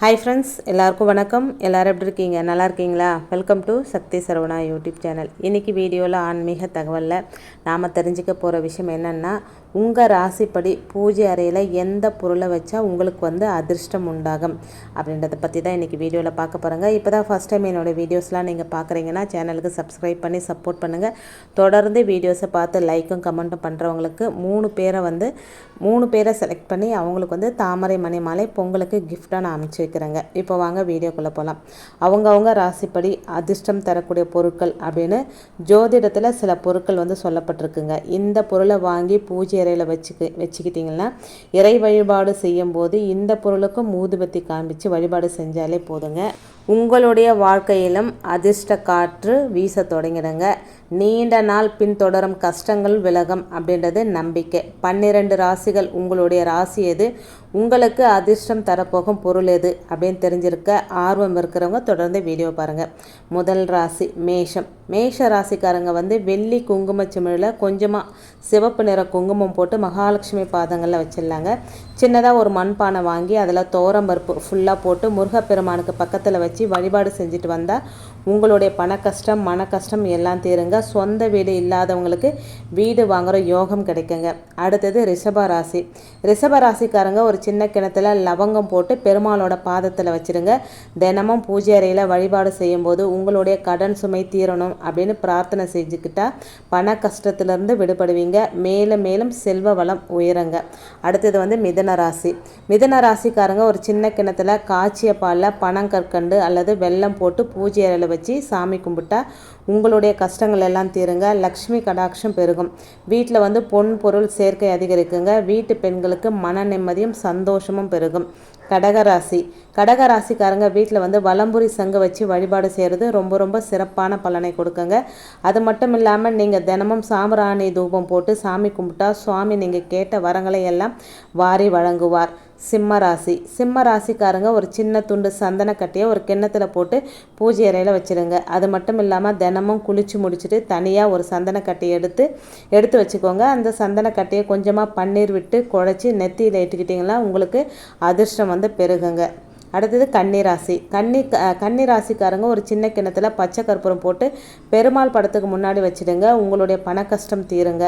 Hi friends எல்லாருக்கும் வணக்கம். எல்லோரும் எப்படி இருக்கீங்க? நல்லா இருக்கீங்களா? Welcome to Sakthi Saravana YouTube channel. இன்றைக்கி வீடியோவில் ஆன்மீக தகவலில் நாம் தெரிஞ்சுக்க போகிற விஷயம் என்னென்னா உங்கள் ராசிப்படி பூஜை அறையில் எந்த பொருளை வச்சா உங்களுக்கு வந்து அதிர்ஷ்டம் உண்டாகும்? அப்படின்றத பற்றி தான் இன்றைக்கி வீடியோவில் பார்க்க போகிறேங்க இப்போ தான் ஃபஸ்ட் டைம் என்னோடய வீடியோஸ்லாம் நீங்கள் பார்க்குறீங்கன்னா சேனலுக்கு சப்ஸ்கிரைப் பண்ணி சப்போர்ட் பண்ணுங்கள் தொடர்ந்து வீடியோஸை பார்த்து லைக்கும் கமெண்ட்டும் பண்ணுறவங்களுக்கு மூணு பேரை வந்து மூணு பேரை செலக்ட் பண்ணி அவங்களுக்கு வந்து தாமரை மணி மாலை பொங்கலுக்கு கிஃப்டாக நான் அனுப்பிச்சி வைக்கிறேங்க இப்போ வாங்க வீடியோக்குள்ளே போகலாம் அவங்கவுங்க ராசிப்படி அதிர்ஷ்டம் தரக்கூடிய பொருட்கள் அப்படின்னு ஜோதிடத்தில் சில பொருட்கள் வந்து சொல்லப்பட்டிருக்குங்க. இந்த பொருளை வாங்கி பூஜை அறையில் வச்சுக்க வச்சுக்கிட்டிங்கன்னா இறை வழிபாடு செய்யும்போது இந்த பொருளுக்கும் ஊதுபத்தி காமிச்சு வழிபாடு செஞ்சாலே போதுங்க. உங்களுடைய வாழ்க்கையிலும் அதிர்ஷ்ட காற்று வீச தொடங்கிடுங்க. நீண்ட நாள் பின்தொடரும் கஷ்டங்கள் விலகும் அப்படின்றது நம்பிக்கை. பன்னிரெண்டு ராசிகள் உங்களுடைய ராசி எது? உங்களுக்கு அதிர்ஷ்டம் தரப்போகும் பொருள் எது? அப்படின்னு தெரிஞ்சிருக்க ஆர்வம் இருக்கிறவங்க தொடர்ந்து வீடியோ பாருங்கள் முதல் ராசி மேஷம். மேஷ ராசிக்காரங்க வந்து வெள்ளி குங்கும சிமிழில் கொஞ்சமாக சிவப்பு நிற குங்குமம் போட்டு மகாலட்சுமி பாதங்களில் வச்சிடலாங்க சின்னதாக ஒரு மண்பானை வாங்கி அதில் தோரம்பருப்பு ஃபுல்லாக போட்டு முருகப்பெருமானுக்கு பக்கத்தில் வச்சு வழிபாடு செஞ்சுட்டு வந்தால் உங்களுடைய பண கஷ்டம் மன கஷ்டம் எல்லாம் தீருங்க. சொந்த வீடு இல்லாதவங்களுக்கு வீடு வாங்குகிற யோகம் கிடைக்குங்க. அடுத்தது ரிஷப ராசி. ரிஷப ராசிக்காரங்க ஒரு சின்ன கிணத்துல லவங்கம் போட்டு பெருமாளோட பாதத்தில் வச்சுருங்க. தினமும் பூஜை அறையில் வழிபாடு செய்யும்போது உங்களுடைய கடன் சுமை தீரணும். அப்படின்னு பிரார்த்தனை செஞ்சுக்கிட்டா பண கஷ்டத்துலேருந்து விடுபடுவீங்க. மேலும் மேலும் செல்வ வளம் உயருங்க. அடுத்தது வந்து மிதன ராசி. மிதன ராசிக்காரங்க ஒரு சின்ன கிணத்துல காய்ச்சிய பாலில் பனங்கற்கண்டு அல்லது வெல்லம் போட்டு பூஜை அறையில் வச்சு சாமி கும்பிட்டா உங்களுடைய கஷ்டங்கள் எல்லாம் தீருங்க. லக்ஷ்மி கடாட்சம் பெருகும். வீட்டில் வந்து பொன் பொருள் சேர்க்கை அதிகரிக்குங்க. வீட்டு பெண்களுக்கு மன நிம்மதியும் சந்தோஷமும் பெருகும். கடகராசி. கடகராசிக்காரங்க வீட்டில் வந்து வலம்புரி சங்கு வச்சு வழிபாடு செய்கிறது ரொம்ப ரொம்ப சிறப்பான பலனை கொடுக்குங்க. அது மட்டும் இல்லாமல் நீங்கள் தினமும் சாம்பிராணி தூபம் போட்டு சாமி கும்பிட்டா சுவாமி நீங்கள் கேட்ட வரங்களை எல்லாம் வாரி வழங்குவார். சிம்ம ராசி. சிம்ம ராசிக்காரங்க ஒரு சின்ன துண்டு சந்தன கட்டியை ஒரு கிண்ணத்தில் போட்டு பூஜை அறையில் வச்சுருங்க. அது மட்டும் இல்லாமல் தினமும் குளித்து முடிச்சுட்டு தனியாக ஒரு சந்தன கட்டியை எடுத்து எடுத்து வச்சுக்கோங்க. அந்த சந்தன கட்டையை கொஞ்சமாக பன்னீர் விட்டு குழச்சி நெத்தியில் இட்டுக்கிட்டிங்கன்னா உங்களுக்கு அதிர்ஷ்டம் வந்து பெருகுங்க. அடுத்தது கன்னிராசி கன்னி கன்னிராசிக்காரங்க ஒரு சின்ன கிணத்துல பச்சை கற்பூரம் போட்டு பெருமாள் படத்துக்கு முன்னாடி வச்சுடுங்க. உங்களுடைய பண கஷ்டம் தீருங்க.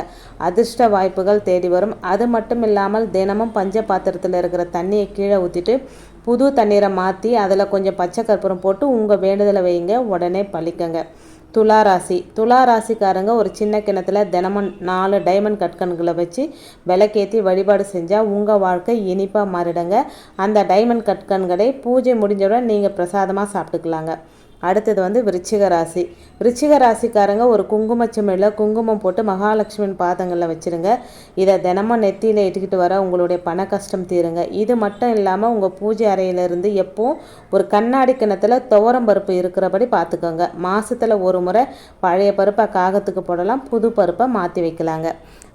அதிர்ஷ்ட வாய்ப்புகள் தேடி வரும். அது மட்டும் இல்லாமல் தினமும் பஞ்ச பாத்திரத்தில் இருக்கிற தண்ணியை கீழே ஊற்றிட்டு புது தண்ணீரை மாற்றி அதில் கொஞ்சம் பச்சை கற்பூரம் போட்டு உங்கள் வேண்டுதலை வைங்க. உடனே பழிக்கங்க. துளாராசி. துளாராசிக்காரங்க ஒரு சின்ன கிணத்துல தினமும் நாலு டைமண்ட் கட்கன்களை வச்சு விளக்கேற்றி வழிபாடு செஞ்சால் உங்கள் வாழ்க்கை இனிப்பாக மாறிடுங்க. அந்த டைமண்ட் கட்கன்களை பூஜை முடிஞ்சவுடன் நீங்கள் பிரசாதமாக சாப்பிட்டுக்கலாங்க. அடுத்தது வந்து விருச்சிக ராசி. விருச்சிக ராசிக்காரங்க ஒரு குங்கும சிமிழில் குங்குமம் போட்டு மகாலட்சுமியின் பாதங்களில் வச்சுருங்க. இதை தினமும் நெத்தியில் இட்டுக்கிட்டு வர உங்களுடைய பண கஷ்டம் தீருங்க. இது மட்டும் இல்லாமல் உங்கள் பூஜை அறையிலிருந்து எப்போவும் ஒரு கண்ணாடி கிணத்துல துவரம் பருப்பு இருக்கிறபடி பார்த்துக்கோங்க மாதத்தில் ஒரு முறை பழைய பருப்பை காகத்துக்கு போடலாம் புது பருப்பை மாற்றி வைக்கலாங்க.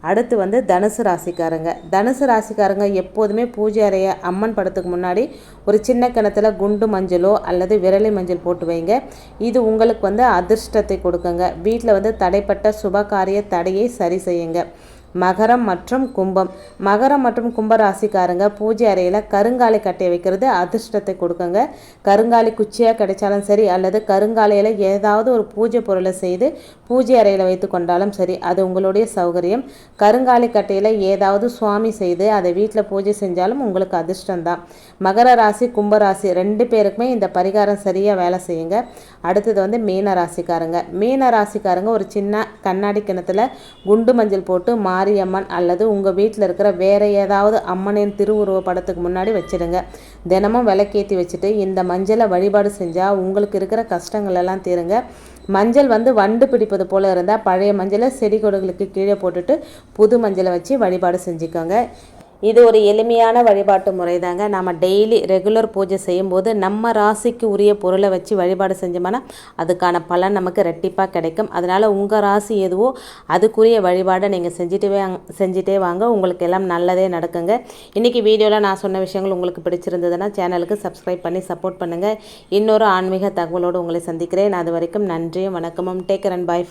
அடுத்து வந்து தனுசு ராசிக்காரங்க. தனுசு ராசிக்காரங்க எப்போதுமே பூஜை அறைய அம்மன் படத்துக்கு முன்னாடி ஒரு சின்ன கிணத்துல குண்டு மஞ்சளோ அல்லது விரலை மஞ்சள் போட்டு வைங்க. இது உங்களுக்கு வந்து அதிர்ஷ்டத்தை கொடுக்குங்க. வீட்டில் வந்து தடைப்பட்ட சுபகாரிய தடையை சரி செய்யுங்க. மகரம் மற்றும் கும்பம். மகரம் மற்றும் கும்பராசிக்காரங்க பூஜை அறையில் கருங்காலை கட்டையை வைக்கிறது அதிர்ஷ்டத்தை கொடுக்குங்க. கருங்காலி குச்சியாக கிடைச்சாலும் சரி அல்லது கருங்காலையில் ஏதாவது ஒரு பூஜை பொருளை செய்து பூஜை அறையில் வைத்து கொண்டாலும் சரி அது உங்களுடைய சௌகரியம். கருங்காலி கட்டையில் ஏதாவது சுவாமி செய்து அதை வீட்டில் பூஜை செஞ்சாலும் உங்களுக்கு அதிர்ஷ்டம்தான். மகர ராசி கும்பராசி ரெண்டு பேருக்குமே இந்த பரிகாரம் சரியாக வேலை செய்யுங்க. அடுத்தது வந்து மீன ராசிக்காரங்க. மீன ராசிக்காரங்க ஒரு சின்ன கண்ணாடி கிணத்துல குண்டு மஞ்சள் போட்டு மாறி மாரியம்மன் அல்லது உங்கள் வீட்டில் இருக்கிற வேறு ஏதாவது அம்மனின் திருவுருவ படத்துக்கு முன்னாடி வச்சுடுங்க தினமும் விளக்கேற்றி வச்சுட்டு இந்த மஞ்சளை வழிபாடு செஞ்சால் உங்களுக்கு இருக்கிற கஷ்டங்கள் எல்லாம் தீருங்க. மஞ்சள் வந்து வண்டு பிடிப்பது போல் இருந்தால் பழைய மஞ்சளை செடி கொடுகளுக்கு கீழே போட்டுட்டு புது மஞ்சளை வச்சு வழிபாடு செஞ்சுக்கோங்க. இது ஒரு எளிமையான வழிபாட்டு முறை தாங்க நம்ம டெய்லி ரெகுலர் பூஜை செய்யும்போது நம்ம ராசிக்கு உரிய பொருளை வச்சு வழிபாடு செஞ்சோம்னா அதுக்கான பலன் நமக்கு ரெட்டிப்பாக கிடைக்கும். அதனால் உங்கள் ராசி எதுவோ அதுக்குரிய வழிபாடை நீங்கள் செஞ்சுட்டு செஞ்சுட்டே வாங்க. உங்களுக்கு எல்லாம் நல்லதே நடக்குங்க. இன்றைக்கி வீடியோவில் நான் சொன்ன விஷயங்கள் உங்களுக்கு பிடிச்சிருந்ததுன்னா சேனலுக்கு சப்ஸ்கிரைப் பண்ணி சப்போர்ட் பண்ணுங்கள் இன்னொரு ஆன்மீக தகவலோடு உங்களை சந்திக்கிறேன். அது வரைக்கும் நன்றியும் வணக்கமும். Taker and bye